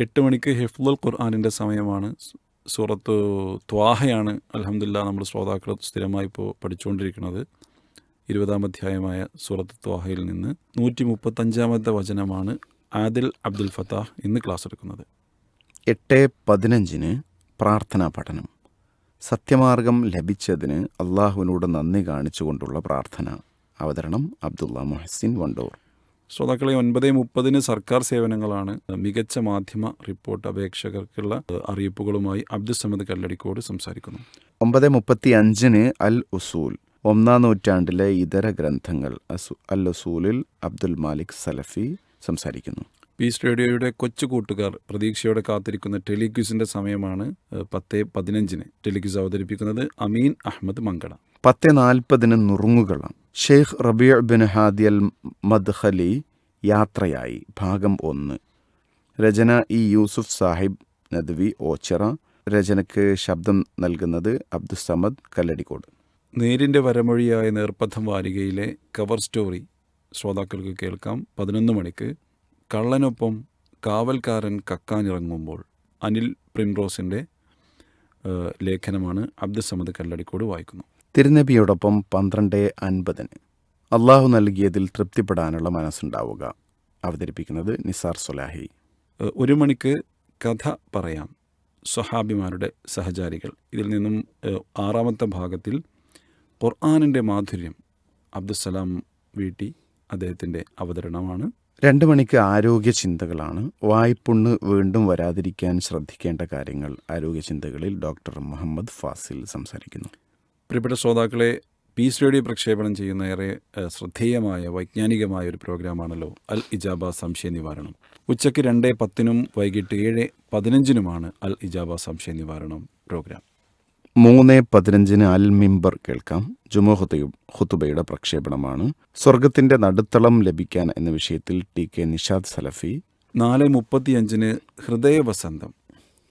എട്ട് മണിക്ക് ഹിഫ്ലുൽ ഖുർആാനിന്റെ സമയമാണ്. സൂറത്ത് ത്വാഹയാണ് അലഹമില്ല നമ്മൾ ശ്രോതാക്കൾ സ്ഥിരമായി ഇപ്പോൾ പഠിച്ചുകൊണ്ടിരിക്കുന്നത്. ഇരുപതാം അധ്യായമായ സൂറത്ത് ത്വാഹയിൽ നിന്ന് നൂറ്റി മുപ്പത്തഞ്ചാമത്തെ വചനമാണ് ആദിൽ അബ്ദുൽ ഫത്താഹ് ഇന്ന് ക്ലാസ് എടുക്കുന്നത്. എട്ട് പതിനഞ്ചിന് പ്രാർത്ഥനാ പഠനം. സത്യമാർഗം ലഭിച്ചതിന് അള്ളാഹുവിനോട് നന്ദി കാണിച്ചുകൊണ്ടുള്ള പ്രാർത്ഥന. അവതരണം അബ്ദുള്ള മൊഹസിൻ വണ്ടൂർ. ശ്രോതാക്കളെ ഒൻപത് മുപ്പതിന് സർക്കാർ സേവനങ്ങളാണ് മികച്ച മാധ്യമ റിപ്പോർട്ട് അപേക്ഷകർക്കുള്ള അറിയിപ്പുകളുമായി അബ്ദുസമദ് കല്ലടിക്കോട് സംസാരിക്കുന്നു. ഒമ്പത് മുപ്പത്തി അഞ്ചിന് അൽ ഉസൂൽ ഒന്നാം നൂറ്റാണ്ടിലെ ഇതര ഗ്രന്ഥങ്ങൾ അൽ ഉസൂലിൽ അബ്ദുൽ മാലിക് സലഫി സംസാരിക്കുന്നു. പീസ് റേഡിയോയുടെ കൊച്ചു കൂട്ടുകാർ പ്രതീക്ഷയോടെ കാത്തിരിക്കുന്ന ടെലിക്യൂസിന്റെ സമയമാണ് പത്ത് പതിനഞ്ചിന്. ടെലിക്യൂസ് അവതരിപ്പിക്കുന്നത് അമീൻ അഹമ്മദ് മങ്കട. പത്ത് നാൽപ്പതിന് നുറുങ്ങുകളാം ഷെയ്ഖ് റബിയ ബിൻ ഹാദിയൽ മദ്ഖലി യാത്രയായി. ഭാഗം ഒന്ന്. രചന ഇ യൂസുഫ് സാഹിബ് നദ്വി ഓച്ചിറ. രചനയ്ക്ക് ശബ്ദം നൽകുന്നത് അബ്ദുസമദ് കല്ലടിക്കോട്. നേരിന്റെ വരമൊഴിയായ നേർപ്പഥം വാരികയിലെ കവർ സ്റ്റോറി ശ്രോതാക്കൾക്ക് കേൾക്കാം. പതിനൊന്ന് മണിക്ക് കള്ളനൊപ്പം കാവൽക്കാരൻ കക്കാനിറങ്ങുമ്പോൾ അനിൽ പ്രിൻറോസിന്റെ ലേഖനമാണ് അബ്ദുസമദ് കല്ലടിക്കോട് വായിക്കുന്നു. തിരുനബിയോടൊപ്പം പന്ത്രണ്ട് അൻപതിന്. അള്ളാഹു നൽകിയതിൽ തൃപ്തിപ്പെടാനുള്ള മനസ്സുണ്ടാവുക. അവതരിപ്പിക്കുന്നത് നിസാർ സുലാഹി. ഒരു മണിക്ക് കഥ പറയാം. സ്വഹാബിമാരുടെ സഹചാരികൾ. ഇതിൽ നിന്നും ആറാമത്തെ ഭാഗത്തിൽ ഖുർആാനിന്റെ മാധുര്യം അബ്ദുസലാം വീട്ടി അദ്ദേഹത്തിന്റെ അവതരണമാണ്. രണ്ട് മണിക്ക് ആരോഗ്യ ചിന്തകളാണ് വായ്പുണ്ണ് വീണ്ടും വരാതിരിക്കാൻ ശ്രദ്ധിക്കേണ്ട കാര്യങ്ങൾ ആരോഗ്യ ചിന്തകളിൽ ഡോക്ടർ മുഹമ്മദ് ഫാസിൽ സംസാരിക്കുന്നു. പ്രിയപ്പെട്ട ശ്രോതാക്കളെ പീസ് റേഡിയോ പ്രക്ഷേപണം ചെയ്യുന്ന ഏറെ ശ്രദ്ധേയമായ വൈജ്ഞാനികമായ ഒരു പ്രോഗ്രാമാണല്ലോ അൽ ഇജാബ സംശയ നിവാരണം ഉച്ചയ്ക്ക് രണ്ട് പത്തിനും വൈകിട്ട് ഏഴ് പതിനഞ്ചിനുമാണ് അൽ ഇജാബ സംശയ നിവാരണം പ്രോഗ്രാം. മൂന്ന് പതിനഞ്ചിന് അൽ മിംബർ കേൾക്കാം. ജുമോ ഹുതയും ഹുത്തുബയുടെ പ്രക്ഷേപണമാണ്. സ്വർഗത്തിന്റെ നടുത്തളം ലഭിക്കാൻ എന്ന വിഷയത്തിൽ ടി കെ നിഷാദ് സലഫി. നാല് മുപ്പത്തിയഞ്ചിന് ഹൃദയവസന്തം.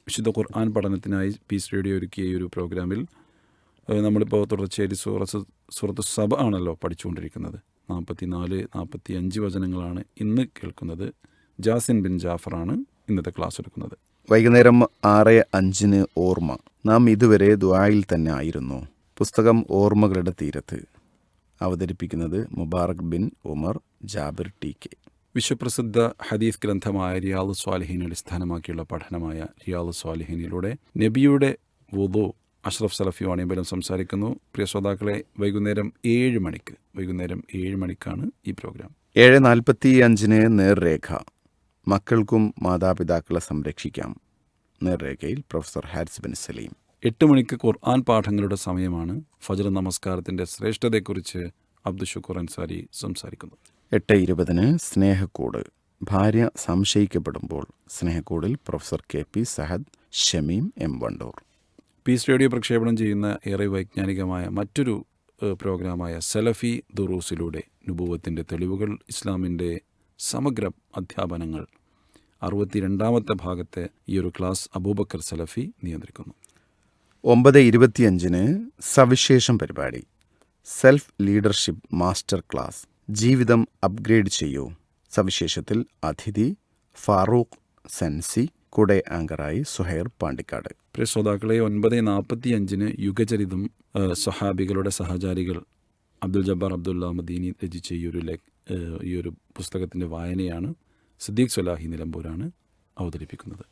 വിശുദ്ധ ഖുർആൻ പഠനത്തിനായി പീസ് റേഡിയോ ഒരുക്കിയ ഈ ഒരു പ്രോഗ്രാമിൽ നമ്മളിപ്പോൾ തുടർച്ചയായി സൂറത്ത് സൂറത്ത് സഭ ആണല്ലോ പഠിച്ചുകൊണ്ടിരിക്കുന്നത്. നാൽപ്പത്തി നാല് നാൽപ്പത്തി അഞ്ച് വചനങ്ങളാണ് ഇന്ന് കേൾക്കുന്നത്. ജാസിൻ ബിൻ ജാഫറാണ് ഇന്നത്തെ ക്ലാസ് എടുക്കുന്നത്. വൈകുന്നേരം ആറ് അഞ്ചിന് ഓർമ്മ. നാം ഇതുവരെ ദ്വായിൽ തന്നെ ആയിരുന്നു. പുസ്തകം ഓർമ്മകളുടെ തീരത്ത്. അവതരിപ്പിക്കുന്നത് Mubarak bin Umar Jabir T K. വിശ്വപ്രസിദ്ധ ഹദീസ് ഗ്രന്ഥമായ റിയാദ് സ്വാലിഹീനെ അടിസ്ഥാനമാക്കിയുള്ള പഠനമായ റിയാദ് സ്വാലിഹീനിലൂടെ നബിയുടെ വുദു അഷ്റഫ് സലഫി വാണിയമ്പലം സംസാരിക്കുന്നു. പ്രിയ ശ്രോതാക്കളെ വൈകുന്നേരം ഏഴ് മണിക്ക് വൈകുന്നേരം ഏഴ് മണിക്കാണ് ഈ പ്രോഗ്രാം. ഏഴ് നാൽപ്പത്തി അഞ്ചിന് നേർരേഖ. മക്കൾക്കും മാതാപിതാക്കളെ സംരക്ഷിക്കാം. നേർരേഖയിൽ പ്രൊഫസർ ഹാരിസ് ബിൻ സലീം. എട്ട് മണിക്ക് ഖുർആൻ പാഠങ്ങളുടെ സമയമാണ്. ഫജർ നമസ്കാരത്തിന്റെ ശ്രേഷ്ഠതയെക്കുറിച്ച് അബ്ദുഷുക്കൂർ അൻസാരി സംസാരിക്കുന്നു. എട്ട് ഇരുപതിന് സ്നേഹക്കൂട്. ഭാര്യ സംശയിക്കപ്പെടുമ്പോൾ സ്നേഹക്കൂടിൽ professor K P Sahad Shameem M Wandoor. Peace radio പ്രക്ഷേപണം ചെയ്യുന്ന ഏറെ വൈജ്ഞാനികമായ മറ്റൊരു പ്രോഗ്രാമായ സലഫി ദുറൂസിലൂടെ നുപൂവത്തിന്റെ തെളിവുകൾ ഇസ്ലാമിന്റെ സമഗ്ര അധ്യാപനങ്ങൾ. അറുപത്തിരണ്ടാമത്തെ ഭാഗത്തെ ഈ ഒരു ക്ലാസ് അബൂബക്കർ സലഫി നിയന്ത്രിക്കുന്നു. ഒമ്പത് ഇരുപത്തിയഞ്ചിന് സവിശേഷം പരിപാടി. Self leadership master class. ജീവിതം അപ്ഗ്രേഡ് ചെയ്യൂ. സവിശേഷത്തിൽ അതിഥി ഫാറൂഖ് സെൻസി കൂടെ ആങ്കറായി സുഹൈർ പാണ്ടിക്കാട്. പ്രിയ ശ്രോതാക്കളെ ഒൻപത് നാൽപ്പത്തി അഞ്ചിന് യുഗചരിതം സഹാബികളുടെ സഹചാരികൾ അബ്ദുൽ ജബ്ബാർ അബ്ദുല്ല മദീനി രചിച്ച ഈ ഒരു ഈ ഒരു പുസ്തകത്തിന്റെ വായനയാണ് സിദ്ദീഖ് സൊലാഹി നിലമ്പൂരാണ് അവതരിപ്പിക്കുന്നത്.